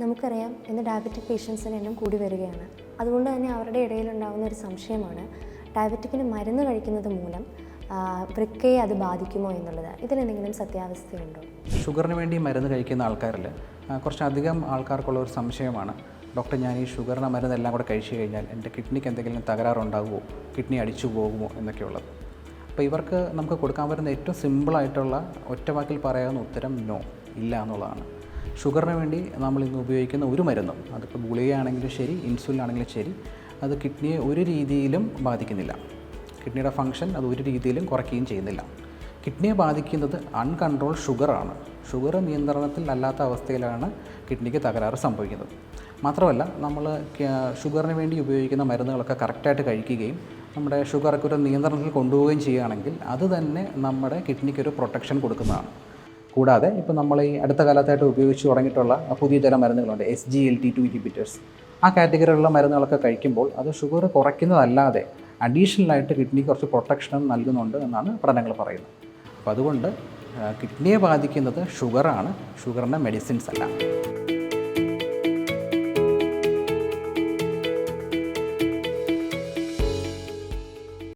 നമുക്കറിയാം ഇന്ന് ഡയബറ്റിക് പേഷ്യൻസിന്റെ എണ്ണം കൂടി വരികയാണ്. അതുകൊണ്ട് തന്നെ അവരുടെ ഇടയിൽ ഉണ്ടാകുന്ന ഒരു സംശയമാണ് ഡയബറ്റിക്കിന് മരുന്ന് കഴിക്കുന്നത് മൂലം വൃക്കയെ അത് ബാധിക്കുമോ എന്നുള്ളത്. ഇതിലെന്തെങ്കിലും സത്യാവസ്ഥയുണ്ടോ? ഷുഗറിന് വേണ്ടി മരുന്ന് കഴിക്കുന്ന ആൾക്കാരിൽ കുറച്ചധികം ആൾക്കാർക്കുള്ള ഒരു സംശയമാണ്. ഡോക്ടർ ഞാൻ ഈ ഷുഗറിന്റെ മരുന്നെല്ലാം കൂടെ കഴിച്ചു കഴിഞ്ഞാൽ എന്റെ കിഡ്നിക്ക് എന്തെങ്കിലും തകരാറുണ്ടാകുമോ കിഡ്നി അടിച്ചു പോകുമോ? എന്നൊക്കെയുള്ളത്. അപ്പോൾ ഇവർക്ക് നമുക്ക് കൊടുക്കാൻ പറ്റുന്ന ഏറ്റവും സിമ്പിളായിട്ടുള്ള ഒറ്റവാക്കിൽ പറയാവുന്ന ഉത്തരം നോ ഇല്ല എന്നുള്ളതാണ്. ഷുഗറിന് വേണ്ടി നമ്മൾ ഇന്ന് ഉപയോഗിക്കുന്ന ഒരു മരുന്നും അതിപ്പോൾ ഗുളികയാണെങ്കിലും ശരി ഇൻസുലിൻ ആണെങ്കിലും ശരി അത് കിഡ്നിയെ ഒരു രീതിയിലും ബാധിക്കുന്നില്ല. കിഡ്നിയുടെ ഫങ്ഷൻ അത് ഒരു രീതിയിലും കുറയ്ക്കുകയും ചെയ്യുന്നില്ല. കിഡ്നിയെ ബാധിക്കുന്നത് അൺകൺട്രോൾ ഷുഗറാണ്. ഷുഗർ നിയന്ത്രണത്തിൽ അല്ലാത്ത അവസ്ഥയിലാണ് കിഡ്നിക്ക് തകരാറ് സംഭവിക്കുന്നത്. മാത്രമല്ല നമ്മൾ ഷുഗറിന് വേണ്ടി ഉപയോഗിക്കുന്ന മരുന്നുകളൊക്കെ കറക്റ്റായിട്ട് കഴിക്കുകയും നമ്മുടെ ഷുഗറൊക്കെ ഒരു നിയന്ത്രണത്തിൽ കൊണ്ടുപോവുകയും ചെയ്യുകയാണെങ്കിൽ അത് തന്നെ നമ്മുടെ കിഡ്നിക്ക് ഒരു പ്രൊട്ടക്ഷൻ കൊടുക്കുന്നതാണ്. കൂടാതെ ഇപ്പോൾ നമ്മൾ ഈ അടുത്ത കാലത്തായിട്ട് ഉപയോഗിച്ച് തുടങ്ങിയിട്ടുള്ള പുതിയ ചില മരുന്നുകളുണ്ട് S G L T two inhibitors ആ കാറ്റഗറിയിലുള്ള മരുന്നുകളൊക്കെ കഴിക്കുമ്പോൾ അത് ഷുഗർ കുറയ്ക്കുന്നതല്ലാതെ അഡീഷണലായിട്ട് കിഡ്നിക്ക് കുറച്ച് പ്രൊട്ടക്ഷനും നൽകുന്നുണ്ട് എന്നാണ് പഠനങ്ങൾ പറയുന്നത്. അപ്പോൾ അതുകൊണ്ട് കിഡ്നിയെ ബാധിക്കുന്നത് ഷുഗറാണ് ഷുഗറിന്റെ മെഡിസിൻസ് അല്ല.